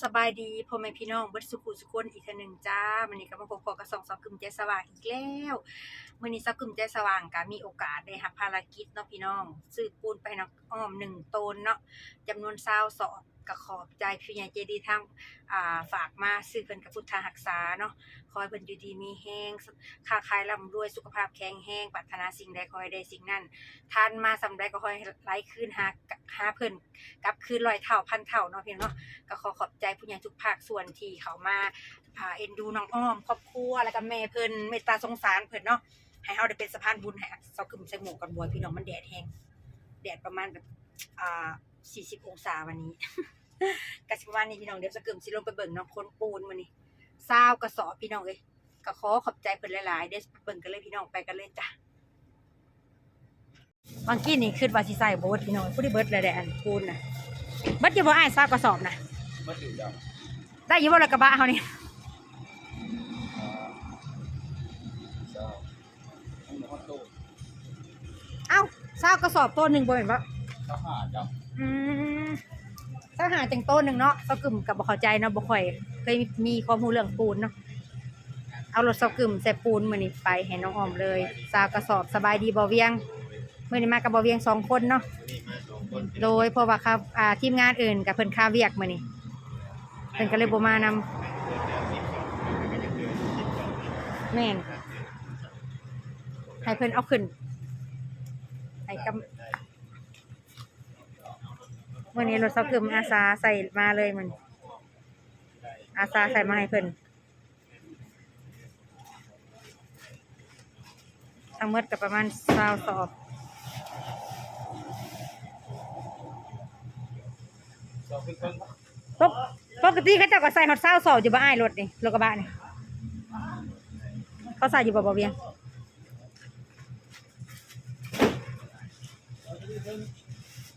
สบายดีพ่อแม่พี่น้องเบิดสุขุสุขนอีกทีหนึ่งจ้ามันนี้ก็มาพบกับกระสองสาวกึมใจสว่างอีกแล้วมันนี้สาวกึมใจสว่างก็มีโอกาสได้รับภารกิจเนาะพี่น้องซื้อปูนไปน้องอ้อมหนึ่งตนเนาะจำนวนซาวสอบ ก็ขอบใจพี่ใหญ่ใจดีทางอ่าฝากมาซื้อเพิ่นกับพุทธรักษาเนาะขอให้เพิ่นอยู่ดีมีแฮงค้าขายร่ำรวยสุขภาพแข็งแรงปรารถนาสิ่งใดขอให้ได้สิ่งนั้นทานมาสำใดก็ขอให้ไหลคืนหาหาเพิ่นกับคืนร้อยเท่าพันเท่าเนาะพี่องเนาะก็ขอขอบใจผู้ใหญ่ทุกภาคส่วนที่เขามาอ่าเอ็นดูน้องอ้อมครอบครัวแล้วก็แม่เพิ่นเมตตาสงสารเพิ่นเนาะให้เฮาได้เป็นสะพานบุญให้เซากึมใส่หมวกกันบวยพี่น้องมันแดดแห้งแดดประมาณแบบอ่า 40องศาวันนี้ก็สิประมาณนี้พี่น้องเดี๋ยวเซากึมสิลงไปเบิ่งเนาะคนปูนมื้อนี้ซาวกระสอบพี่น้องเอ้ยก็ขอขอบใจเพิ่นหลายๆเดี๋ยวเบิ่งกันเลยพี่น้องไปกันเลยจ้ะบางกี้นี่คิดว่าสิใส่บ่เบิดพี่น้องผู้ที่เบิดเลยแหละอันปูนน่ะเบิดอยู่บ่อ้ายซาวกระสอบน่ะมาถึงแล้วได้อยินว่ารถกระบะเขานี่เจ้าต้องมีข้อโต้เอ้าเศร้ากระสอบตัวหนึ่งบ่เห็นปะข้าวหาเจ้า อืมเศร้าหาจังโตัวหนึ่งเนาะเศร้ากึ่มกับบ่เข้าใจเนาะบ่ค่อย เคยมีความรู้เรื่องปูนเนาะเอารถเศร้ากึ่มใส่ปูนมื้อนี้ไปให้น้องออมเลยเศร้ากระสอบสบายดีบ่เวียงมื้อนี้มากับบ่เวียงสองคนเนาะโดยเพราะว่าครับอ่าทีมงานอื่นกับเพิ่นค่าเวียกมื้อนี้เพิ่นก็เลยบ่มานำแม่นให้เพิ่นเอาขึ้นให้กำ วันนี้รถเซาคึมอาสาใส่มาเลยมัน อาสาใส่มาให้เพิ่นทั้งหมดก็ประมาณสาวสอบสองคนคนปกปกติเขาเจ้าก็ใส่ฮอตสาวสอบอยู่บ้านอ้รถนี่รถกระบะนี่เขาใส่อยู่บ่บ่เวียง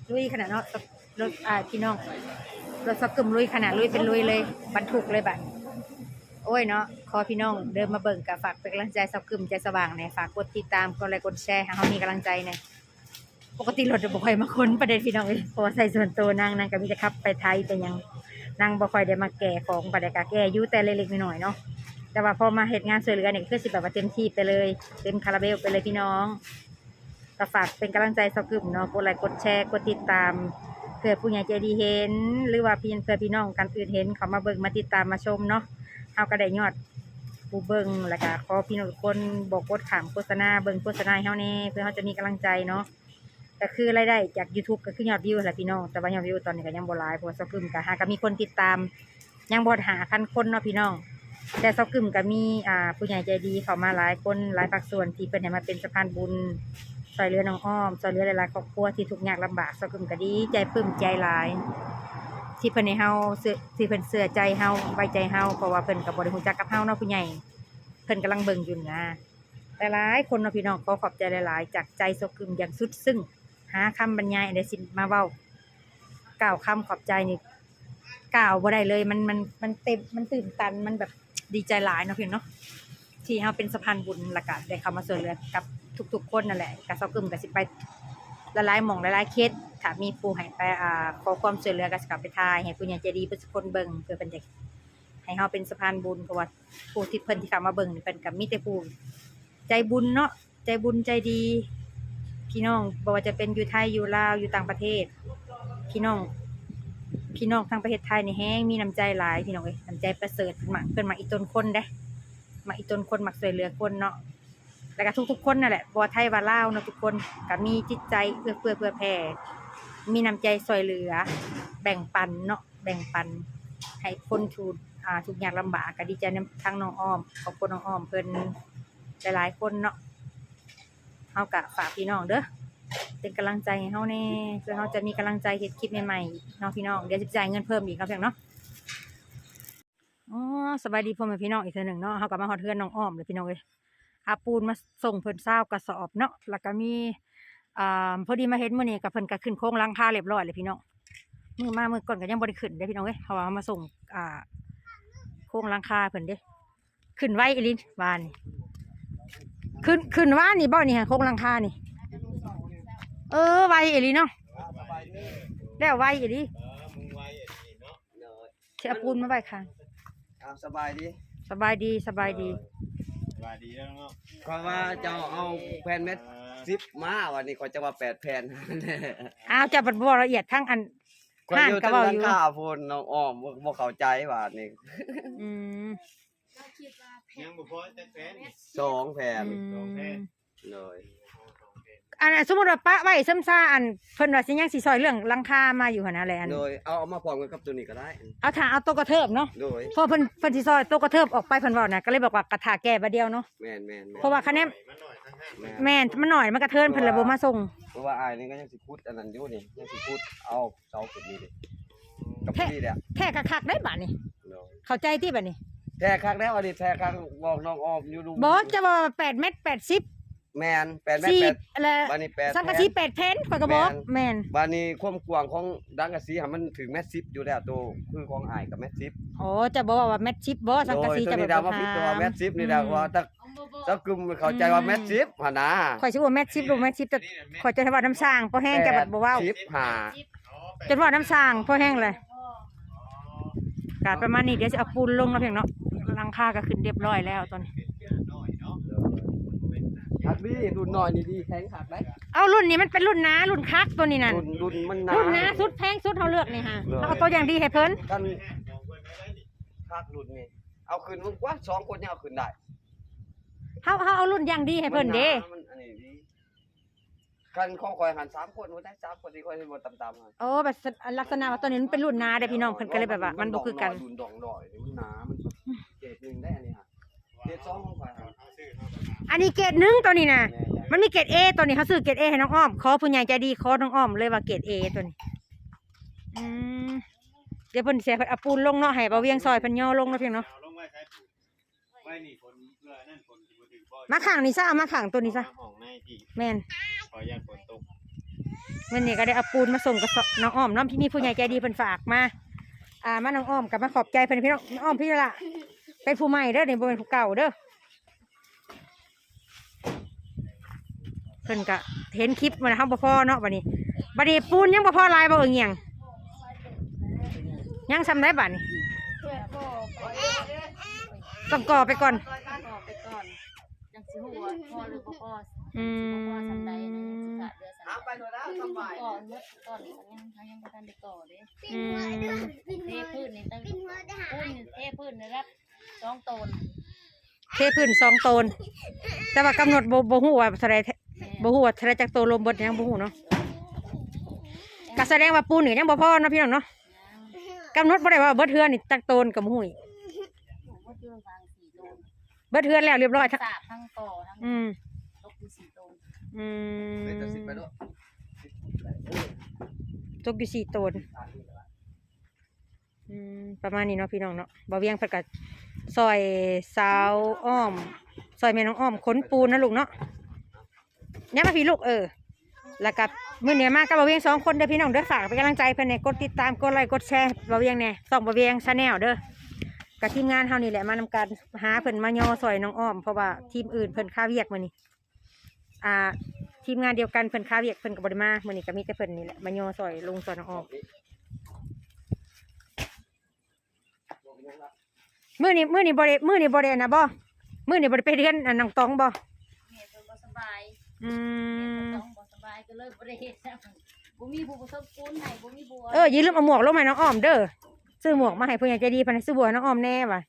ลุยขนาดเนาะ รถอ่าพี่น้องรถสักกึมลุยขนาดลุยเป็นลุยเลยบรรทุกเลยบัดโอ้ยเนาะขอพี่น้องเดินมาเบิ่งกับฝากเป็นกำลังใจสับกึมใจสว่างเนี่ยฝากกดติดตามกดไลค์กดแชร์ให้เขามีกำลังใจเนี่ยปกติรถจะบ่ค่อยมาค้นประเด็นพี่น้องเลยเพราะว่าใส่ส่วนตัวนางนางก็มีแต่ขับไปไทยแต่ยังนางบ่ค่อยได้มาแก่ของประเด็นกาแก่อยู่แต่เล็กๆน้อยๆเนาะแต่ว่าพอมาเหตุงานช่วยเหลือเนี่ยคือสิแบบว่าเต็มที่ไปเลย เต็มคาราเบลไปเลยพี่น้องก็ฝากเป็นกำลังใจสับกึมเนาะกดไลค์กดแชร์กดติดตาม เพื่อผู้ใหญ่ใจดีเห็น หรือว่าพี่เพื่อพี่น้องกันอื่นเห็นเขามาเบิ่งมาติดตามมาชมเนาะเอาก็ได้ยอดผู้เบิ่งแล้วก็ขอพี่น้องทุกคนบอกกดขามโฆษณาเบิ่งโฆษณาให้เฮาแน่เพื่อเฮาจะมีกำลังใจเนาะก็คือรายได้จาก YouTube ก็คือยอดวิวแหละพี่น้องแต่ว่ายอดวิวตอนนี้ก็ยังบ่หลายเพราะว่าเซากึมก็หาก็มีคนติดตาม ยังบ่หาพันคนเนาะพี่น้อง แต่เซากึมก็มีอ่าผู้ใหญ่ใจดีเข้ามาหลายคนหลายภาคส่วนที่เพิ่นให้มาเป็นสะพานบุญ ช่วยเหลือน้องอ้อมช่วยเหลือหลายๆครอบครัวที่ทุกข์ยากลำบากเซากึมก็ดีใจปลื้มใจหลาย ที่เพิ่นให้เฮาเสื้อที่เพิ่นเชื่อใจเฮาไว้ใจเฮาเพราะว่าเพิ่นก็บ่ได้รู้จักกับเฮาเนาะผู้ใหญ่เพิ่นกำลังเบิ่งอยู่นะหลายๆคนเนาะพี่น้องขอขอบใจหลาย ๆ จากใจสกึมอย่างสุดซึ่งหาคำบรรยายอะไรสิมาเว้ากล่าวคำขอบใจนี่กล่าวบ่ได้เลย มันมันมันเต็มมันตื่นตันมันแบบดีใจหลายเนาะพี่น้องเนาะ ที่เฮาเป็นสะพานบุญละก็ได้เข้ามาช่วยเหลือกับทุกๆคนนั่นแหละกับสกึมก็สิไปหลายหมองหลายเคสถ้ามีผู้ให้ไปอ่าขอความช่วยเหลือก็สิกลับไปทายให้ผู้ใหญ่ใจดีเพิ่นสคนเบิ่งเพื่อเป็นจะให้เฮาเป็นสะพานบุญเพราะว่าผู้ที่เพิ่นที่เข้ามาเบิ่งนี่เพิ่นก็มีแต่ผู้ใจบุญเนาะใจบุญใจดี พี่น้องบ่ว่าจะเป็นอยู่ไทยอยู่ลาวอยู่ต่างประเทศ พี่น้อง พี่น้องทางประเทศไทยในี่แฮงมีน้ำใจหลายพี่น้องเอ้ยน้ำใจประเสริฐเพิ่นมักเพิ่นมักอีตนคนเด้ มักอีตนคนมักช่วยเหลือคนเนาะแล้วก็ทุกๆคนนั่นแหละบ่ว่าไทยว่าลาวเนาะทุกคนก็มีจิตใจเอื้อเฟื้อเผื่อแผ่มีน้ำใจช่วยเหลือ แบ่งปันเนาะแบ่งปันให้คนทุกอ่าทุกอย่างลำบากก็ดีใจนำทางน้องอ้อมขอบคุณน้องอ้อมเพิ่นหลายๆคนเนาะเฮากะฝากพี่น้องเด้อเป็นกำลังใจให้เฮาแน่เพื่อเฮาจะมีกำลังใจเฮ็ดคลิปใหม่ๆเนาะพี่น้องเดี๋ยวจะจ่ายเงินเพิ่มอีกครับเพียงเนาะ อ๋อสบายดีพ่อแม่พี่น้องอีกเทื่อหนึ่งเนาะเฮาก็มาฮอดเทือนน้องอ้อมเลยพี่น้องเอ้ยอาปูนมาส่งเพิ่นเศร้ากระสอบเนาะแล้วก็มีอ่าพอดีมาเห็นมื้อนี้ก็เพิ่นก็ขึ้นโครงหลังคาเรียบร้อยเลยพี่น้องมื้อมามื้อก่อนก็ยังบ่ได้ขึ้นเด้อพี่น้องเอ้ยเพราะว่ามาส่งอ่า โครงหลังคาเพิ่นเด้ขึ้นไว้อีหลินบ้านนี่ขึ้นขึ้นว่านี่บ่นี่ฮะโครงหลังคานี่ เออไวอีหลีเนาะสบายดีแล้วไวอีหลีเออมึงไว้อย่างนี้เนาะเนาะแถสิเอาปูนมาไว้ค่ะ เอาสบายดีสบายดีสบายดี สบายดีแล้วเนาะเพราะว่าเจ้าเอาแผ่นเม็ดซิปมาวันนี้เขาจะว่าแปดแผ่นอ้าวจะบัดบ่ละเอียดทั้งอันคนห่านอยู่ก็ตั้งเว้าร้าอนยู่ค้าพูนน้องอ้อมบ่บ่เข้าใจว่านี่อืมยังบ่พอแต่แฟนสองแผ่นอืมเลย อันอันสมมุติว่าปะไว้ซ้ำซ่าอันเพิ่นว่าสิยังสิซอยเรื่องหลังคามาอยู่หั่นน่ะแหละอัน โดยเอาเอามาพร้อมกันกับตัวนี้ก็ได้ เอาถ้าเอาโต๊ะกระเทิบเนาะโดยเพราะเพิ่นเพิ่นสิซอยโต๊ะกระเทิบออกไปเพิ่นเว้าน่ะก็เลยบอกว่ากระถาแก้บัดเดียวเนาะ แม่นแม่นแม่นเพราะว่าคะแนนมันหน่อยทั้งห้าแม่นแม่นมันหน่อยมันกระเทินเพิ่นเลยบ่มาส่ง เพราะว่าอายนี่ก็ยังสิพูดอันนั้นอยู่นี่ยังสิพูดเอาเสาขึ้นนี่ดิกับนี่แหละแท้คักๆได้บัดนี้โดยเข้าใจที่บัดนี้แท้คักแล้วอันนี้แท้คักบอกน้องอ้อมอยู่ดูบ่จะว่า8เม็ด80 แม่นแปดแม่นสี่แปดอะไรบานนี้แปดสังกะสี8แผ่นข่อยก็บอกแม่นบานนี้ความกว้างของดังกะสีให้มันถึงแมสซิปอยู่แล้วตัวคือของอายกับแมสซิปโอ้จะบอกว่าแมทชิปบ่สังกะสีโดยตัวจะนี้แบดาวบว่าพิดตัวแมสซิปนี่ดาวอืมว่าถ้าถ้ากลุ่มเข้าใจว่าแมสซิปหั่นนะข่อยสิว่าแมทชิปลูกแมทชิปแต่ข่อยจะว่าน้ำสร้างพอแห้งจะแบบบ่เว้าซิปหาจนว่าน้ำสร้างพอแห้งเลยกาประมาณนี้เดี๋ยวจะเอาปูนลงแล้วเพียงเนาะหลังคาก็ขึ้นเรียบร้อยแล้วตอนนี้ น้อยเนาะ คัก ดีรุ่นน้อยนี่ดีแข็งคักได้เอารุ่นนี้มันเป็นรุ่นน้ารุ่นคักตัวนี้นั่นรุ่นรุ่นมันหนารุ่นน้าสุดแพงสุดเฮาเลือกนี่ฮะเราเอาตัวอย่างดีให้เพิ่นกันคักรุ่นนี่เอาขึ้นมึงกว่าสองคนยังเอาขึ้นได้เฮาเฮาเอารุ่นอย่างดีให้เพิ่นเด้มัหามันอันนี้ดีกันของคอยหันสามคนบ่ได้สามคนที่คอยสิบ่ตามๆกันโอ้แบบลักษณะว่าตัวนี้มันเป็นรุ่นน้าเด้อพี่น้องเพิ่นก็เลยแบบว่า มันบ่คือกันดุนดองดอยนี่มันหนามันเกรดหนึ่งได้อันนี้ฮะ เกรดสองของคอยหันเอาซื้อเนาะอันนี้เกรดหนึ่งตัวนี้น่ะแน่ๆมันมีเกรด A ตัวนี้เขาซื้อเกรด A ให้น้องอ้อมขอผู้ใหญ่ใจดีขอน้องอ้อมเลยว่าเกรด A ตัวนี้อืมเดี๋ยวเพิ่นเสียเพิ่นเอาปูนลงเนาะให้บ่าเวียงซอยเพิ่นย่อลงเนาะเพียงเนาะเอาลงไว้ใช้ปุ๋ยไว้นี่คนเพื่อนั่นคนที่บ่ถึงบ่มาข้างนี่ซะเอามาข้างตัวนี้ซะห้องในที่แม่นขออนุญาตฝนตกวันนี้ก็ได้เอาปูนมาส่งกับน้องอ้อมเน้องที่มีผู้ใหญ่ใจดีเพิ่นฝากมาอ่ามาน้องอ้อมกับมาขอบใจเพิ่นพี่น้องน้องอ้อมพี่ละ เป็นผู้ใหม่เด้อเดี๋ยวบ่เป็นผู้เก่าเด้อเพิ่นก็เห็นคลิปมันนะครับบ่พอเนาะบัดนี้บัดนี้ปูนยังบ่พอหลายบ่เอิงหยังยังทำได้บัดนี้ต้องก่อไปก่อนต่อไปก่อนยังสิหัวพอหรือบ่พออืบ่พอมสำใดนะสิขาดเดือสำเอาใดไปโดนแล้วสบายก่อนหมดก่อนยังยังบ่ทันได้ก่อเด้อืมเทพื้นนี่ตั้งพื้นนี่เทพื้นนี่รับ สองโตนเทพื้นสองโตน แต่ว่ากำหนดบ่บ่ฮู้ว่าเท่าใดแท้แม่บ่ฮู้ว่าเท่าใดจักโตลมเบิดยังบ่ฮู้เนาะก็แสดงว่าปูนนี่ยังบ่พอเนาะพี่น้องเนาะกำหนดบ่ได้ว่าเบิดเทือนนี่จักโตนก็บ่ฮู้อีกผมว่าเรื่องวางสี่โตนเบิดเทือนแล้วเรียบร้อยทั้งสาบทั้งก่อทั้งอืมตกอยู่สี่โตนอืมไปตัดสินไปเนาะ ตกอยู่สี่โตนอืม ประมาณนี้เนาะพี่น้องเนาะบ่เวียงเพิ่นก็ซอยสาวอ้อม ซอยแม่น้องอ้อมขนปูนนะลูกเนาะเนี่ยมาพี่ลูกเออ แล้วกับมื่อเนี่ยมากับบ่เวียงสองคนเด้อพี่น้องเด้อฝากเป็นกำลังใจเพิ่นเนี่ยกดติดตามกดไลค์กดแชร์บ่เวียงเนี่ยส่องบ่เวียงชาแนลเด้อกับทีมงานเฮานี่แหละมานำการหาเพิ่นมาย่อซอยน้องอ้อมเพราะว่าทีมอื่นเพิ่นค่าเวียกมื้อนี้อ่าทีมงานเดียวกันเพิ่นค่าเวียกเพิ่นก็บ่ได้มามื้อนี้ก็มีแต่เพิ่นนี่แหละมาย่อซอยลงซอยน้องอ้อม มื้อนี้มื้อนี้บ่ได้มื้อนี้บ่ได้นะบ่มื้อนี้บ่ได้ไปเรียนอันน้องตองบ่แม่เพิ่นบ่สบายอืแม่มต้องบ่สบายก็เลยบ่ได้เฮ็ดแล้วบ่มีผู้ประสบปูนให้บ่มีบัวเอออย่าลืมเอาหมวกลงมาให้น้องอ้อมเด้อซื้อหมวกมาให้ผู้ใหญ่ใจดีเพันให้ซื้อบัวให้น้องอ้อมแน่ว่ะ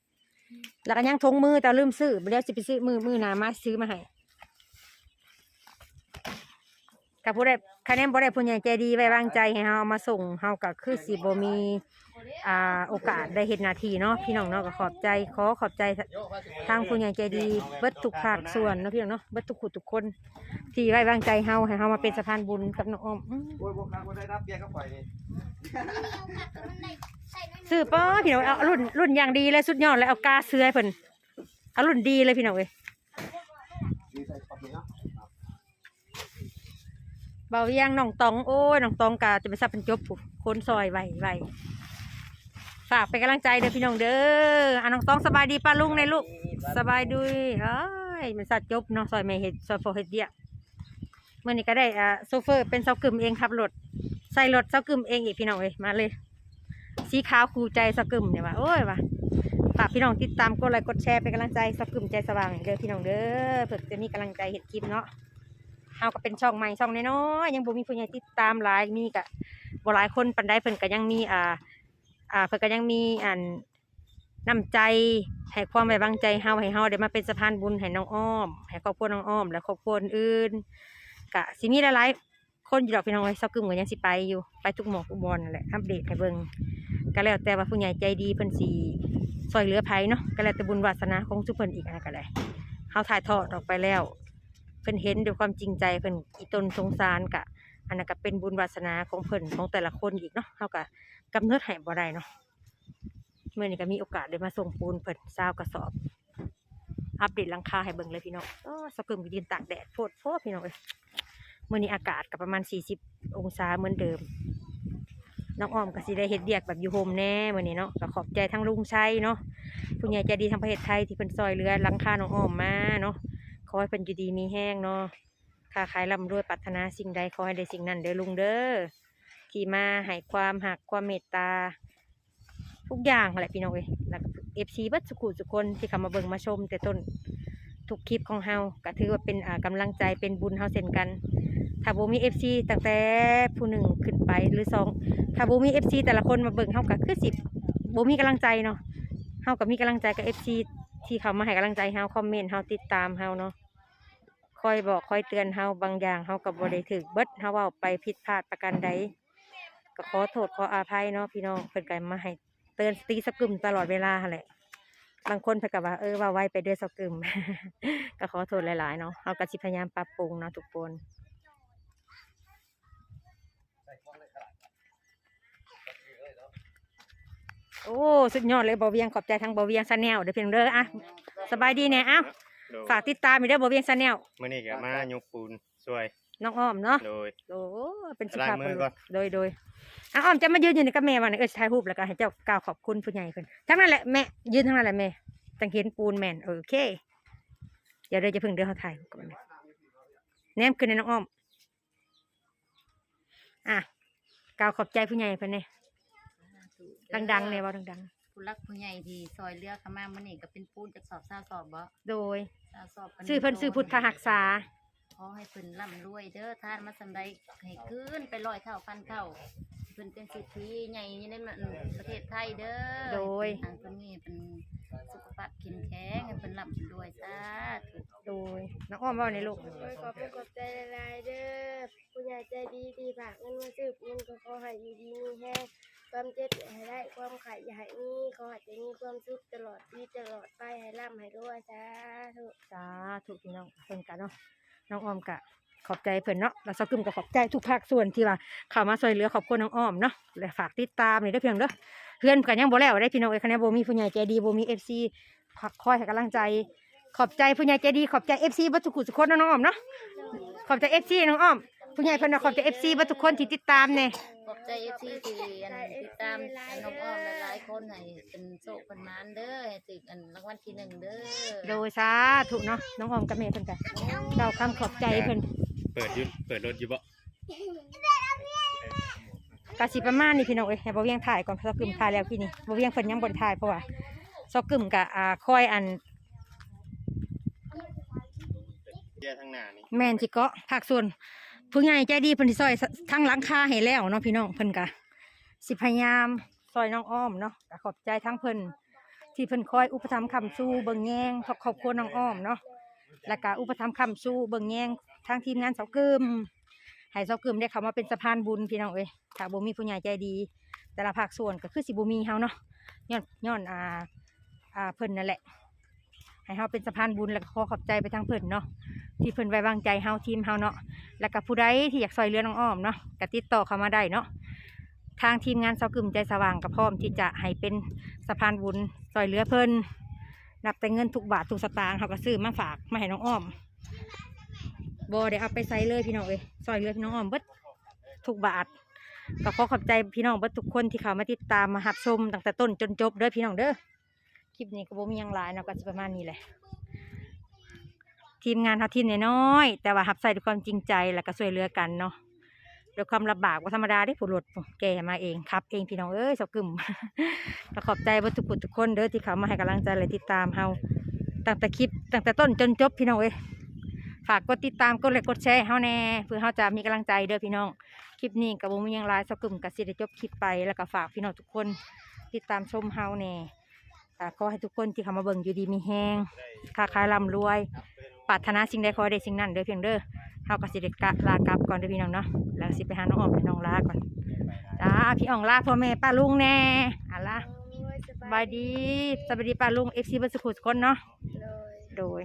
แล้วก็ยังทงมือแต่ลืมซื้อเดี๋ยวสิไปซื้อมือมือหนามาซื้อมาให้กับผู้ใดคะแนนบ่ได้ผู้ใหญ่ใจดีไว้วางใจให้เฮาเอามาส่งเฮาก็คือสิบ่มี อ่าโอกาสได้เฮ็ดหน้าที่เนาะพี่น้องเนาะก็ขอบใจขอขอบใจทางผู้ใหญ่ใจดีเบิดทุกภาคส่วนเนาะพี่น้องเนาะเบิดทุกผู้ทุกคน ที่ไว้วางใจเฮาให้เฮามาเป็นสะพานบุญกับน้องอ้อมอื้อโอ้ยบ่คักบ่ได้รับเบียร์ก็ปล่อยนี่ซื้อป้อพี่น้องเอารุ่นรุ่นอย่างดีเลยสุดยอดเลยเอากาเสื้อให้เพิ่นเอารุ่นดีเลยพี่น้องเว้ยมีใส่ปับนี่เนาะเบาเวียงน้องตองโอ้ยน้องตองกาจะไปซับเป็นจบผู้คนซอยไวไว ฝากเป็นกำลังใจเด้อพี่น้องเด้ออะน้องต้องสบายดีป้าลุงในลูกสบายดุยเอ้ยมันสัตว์จบเนาะซอยไม่เห็ดซอยโฟเฮ็ดเดียเมื่อนี้ก็ได้อ่าโซเฟอร์เป็นเซากึมเองขับรถใส่รถเซากึมเองอีกพี่น้องเว้ยมาเลย สีขาวคูใจเสกึมเนี่ยว่าโอ้ยว่าฝากพี่น้องติดตามกดไลค์กดแชร์เป็นกำลังใจเสกึมใจสว่างเด้อพี่น้องเด้อเพื่อจะมีกำลังใจเห็ดคลิปเนาะเฮาก็เป็นช่องใหม่ช่องน้อยๆยังบ่มีผู้ใหญ่ติดตามหลายมีก็บ่หลายคนปานใดเพิ่นก็ยังมีอ่า อ่าเพิ่นก็ยังมีอันน้ำใจให้ความไว้วางใจเฮาให้เฮาได้มาเป็นสะพานบุญให้น้องอ้อมให้ครอบครัวน้องอ้อม และครอบครัวอื่นก็สิมีหลายๆคนอยู่ดอกพี่น้องเอ้ยเซากึ่มก็ยังสิไปอยู่ไปทุกหมู่ทุกบอนนั่นแหละอัปเดตให้เบิ่งก็แล้วแต่ว่าผู้ใหญ่ใจดีเพิ่นสิซอยเหลือไผเนาะก็แล้วแต่บุญวาสนาของทุกเพิ่นอีกอันนั้นก็ได้เฮาถ่ายทอดออกไปแล้วเพิ่นเห็นด้วยความจริงใจเพิ่นอีตนสงสารกะอันนั้นก็เป็นบุญวาสนาของเพิ่นของแต่ละคนอีกเนาะเฮาก็ กำเนิดให้บ่ได้เนาะเมื่อนี้ก็มีโอกาสได้มาส่งปูนเพิ่นซาวกระสอบ อัปเดตลังคาให้เบิ่งเลยพี่น้องโอ้สกึมยืนตากแดดโพดโพดพี่น้องเอ้ยมื่อนี้อากาศก็ประมาณ 40 องศาเหมือนเดิม น้องอ้อมก็สิได้เฮ็ดเดียกแบบอยู่โฮมแน่เมื่อนี้เนาะก็ขอบใจทั้งลุงชัยเนาะผู้ใหญ่ใจดีทางประเทศไทยที่เพิ่นซอยเรือลังคาน้องอ้อมมาเนาะขอให้เพิ่นอยู่ดีมีแห้งเนาะค้าขายร่ำรวยปรารถนาสิ่งใดขอให้ได้สิ่งนั้นเด้อลุงเด้อ ที่มาให้ความหักความเมตตา ทุกอย่างแหละพี่น้องเอ้ยแล้วก็เอฟซีบัดสุขุสุกคนที่เข้ามาเบิ่งมาชม แต่ต้นทุกคลิปของเฮาก็ถือว่าเป็นอ่ากำลังใจเป็นบุญเฮาเช่นกัน ถ้าโบมีเอฟซีตั้งแต่ผู้หนึ่งขึ้นไปหรือสองถ้าโบมีเอฟซีแต่ละคนมาเบิ่งเฮาก็คือสิบ่มีกำลังใจเนาะเฮาก็มีกำลังใจกับเอฟซีที่เขามาให้กำลังใจเฮาคอมเมนต์เฮาติดตามเฮาเนาะคอยบอกคอยเตือนเฮาบางอย่างเฮาก็บ่ได้ถึกเบิดเฮาเว้าไปผิดพลาดประการใด ก็ขอโทษขออาภัยเนาะพี่น้องเพิ่นก็มาให้เตือนสติสกึมตลอดเวลาหั่นแหละบางคนเพิ่นก็ว่าเออว่าไว้ไปเด้อสกึมก็ขอโทษหลายๆเนาะเราก็สิพยายามปรับปรุงเนาะทุกคนโอ้สุดยอดเลยบ่เวียงขอบใจทั้งบ่เวียงซาแนลเด้อเพียงเด้ออะสบายดีแน่เอ้าโดยฝากติดตามอีกเด้อบ่เวียงซาแนลมื้อนี้ก็มายกปูนช่วย น้องอ้อมเนาะโดย โอ้เป็นสุล้างภาพมืบุอรุก่อษนโดยโดยอะอ้อมจะมายืนอยู่ในกับแม่วันนี้เออถ่ายรูปแล้วก็ให้เจ้ากล่าวขอบคุณผู้ใหญ่เพิ่นทั้งนั้นแหละแม่ยืนทั้งนั้นแหละแม่จังเห็นปูนแม่นโอเคเดี๋ยวเดี๋ยวจะพึ่งเดี๋ยวเขาถ่ายรูปก่อนแม่แนมขึ้นในน้องอ้อม อะกล่าวขอบใจผู้ใหญ่เพิ่นเนี่ยดังๆเลยว่าดังผู้รักผู้ใหญ่ที่ซอยเรือเข้ามามื้อนี้ก็เป็นปูนจากสอบซาสอบบ่ๆ โดย ซาสอบกัชื่อเพิ่นชื่อพุทธหักษา ขอให้เพิ่นร่ำรวยเด้อทานมาสำใดให้ขึ้นไปร้อยเท่าพันเท่าเพิ่นเป็นสิทธิใหญ่ในประเทศไทยเด้อโดย ทางเพิ่นนี่เป็นสุขภาพเข้มแข็งให้เพิ่นร่ำรวยสาธุ โดยน้องอ้อมว่าในลูก โดยขอเป็นขอบใจหลายๆเด้อผู้ใหญ่ใจดีที่ฝากเงินมาซื้อเงินก็ขอให้อยู่ดีมีแห้งความเจ็บอย่าให้ได้ความไข่อย่าให้มีขอให้จะมีความสุขตลอดปีตลอดไปให้ร่ำให้รวยสาธุ สาธุพี่น้องเพิ่นกันเนาะ น้องอ้อมกะขอบใจเพื่อนเนาะแล้วสกุมก็ขอบใจทุกภาคส่วนที่ว่าเข้ามาช่วยเหลือขอบคุณน้องอ้อมเนาะและฝากติดตามนี่ได้เพียงเด้อเพื่อนกันยังบ่แล้วได้พี่น้องเอ้คะแนนบ่มีผู้ใหญ่ใจดีบ่มี FC พักคอยให้กำลังใจ ขอบใจผู้ใหญ่ใจดีขอบใจ FC บัดทุกุสุคนน้องอ้อมเนาะขอบใจเอฟซีน้องอ้อมผู้ใหญ่เพิ่นน่ะขอบใจ FC บัดทุกคนที่ติดตามเนี่ย ขอบใจ FC ที่อันติดตามอันน้องอ้อมหลายๆคนให้เป็นโชคเป็นมานเด้อให้ถึงอันรางวัลที่หนึ่งเด้อโดยสาธุเนาะน้องอ้อมกับแม่เพิ่นก็เล่าคำขอบใจเพิ่นเปิดอยุเปิดรถอยู่บ่กสิประมาณนี้พี่น้องเอ้ยให้บ่เวียงถ่ายก่อนเพราะซอกกึมถ่ายแล้วพี่นี่บ่เวียงเพิ่นยังบ่ได้ถ่ายเพราะว่าซอกกึมกะอ่าคอยอันแย่ทั้งหน้านี่แม่นสิเกาะภาคส่วน ผู้ใหญ่ใจดีเพิ่นสิซอยทั้งหลังคาให้แล้วเนาะพี่น้องเพิ่นกะสิพยายามซอยน้องอ้อมเนาะก็ขอบใจทั้งเพิ่นที่เพิ่นคอยอุปถัมภ์คำสู้เบิ่งแยงครอบครัวน้องอ้อมเนาะแล้วก็อุปถัมภ์คำสู้เบิ่งแยงทางทีมงานเสาเกึมให้เสาเกึมได้เข้ามาเป็นสะพานบุญพี่น้องเอ้ยถ้าบ่มีผู้ใหญ่ใจดี แต่ละภาคส่วนก็คือสิบ่มีเฮาเนาะย้อนย้อนอ่าอ่าเพิ่นนั่นแหละ ให้เฮาเป็นสะพานบุญแล้วก็ขอขอบใจไปทางเพิ่นเนาะที่เพิ่นไว้วางใจเฮาทีมเฮาเนาะแล้วก็ผู้ใดที่อยากซอยเรือน้องอ้อมเนาะก็ติดต่อเข้ามาได้เนาะทางทีมงานเสากึมใจสว่างก็พร้อมที่จะให้เป็นสะพานบุญซอยเรือเพิ่นนับแต่เงินทุกบาททุกสตางค์เขาก็ซื้อมาฝากมาให้น้องอ้อมบ่ได้เอาไปใส่เลยพี่น้องเอ้ยซอยเรือพี่น้องอ้อมเบิดทุกบาทก็ขอขอบใจพี่น้องเบิดทุกคนที่เข้ามาติดตามมาหับชมตั้งแต่ต้นจนจบเด้อพี่น้องเด้อ คลิปนี้ก็บ่มีหยังหลายเนาะก็สิประมาณนี้แหละ ทีมงานเฮาทีมน้อยๆแต่ว่าหับใส่ด้วยความจริงใจแล้วก็ช่วยเหลือกันเนาะด้วยความลำบากว่าธรรมดาได้ผู้รถแก่มาเองครับ เองพี่น้องเอ้ยสกึมก็ขอบใจวัตถุกุทุกคนเด้อที่เขามาให้กำลังใจและติดตามเฮาตั้งแต่คลิปตั้งแต่ต้นจนจบพี่น้องเอ้ยฝากกดติดตามกดไลค์กดแชร์ให้เฮาแน่เพื่อเฮาจะมีกำลังใจเด้อพี่น้องคลิปนี้กับวงมียังหลายเสกึมกับสิได้จบคลิปไปแล้วก็ฝากพี่น้องทุกคน ติดตามชมเฮาแน่ อ่าขอให้ทุกคนที่เข้ามาเบิ่งอยู่ดีมีแฮงค้าขายร่ำรวยปรารถนาสิ่งใดขอให้ได้สิ่งนั้นเด้อเพียงเด้อเฮาก็สิได้กะลากลับก่อนเด้อพี่น้องเนาะแล้วสิไปหาน้องออมและน้องลาก่อนจ้าพี่อ่องลาพ่อแม่ป้าลุงแน่อะล่ะโอ้ยสบายดีสบายดีป้าลุงเอฟซีบัสกุลคนเนาะเลยโดย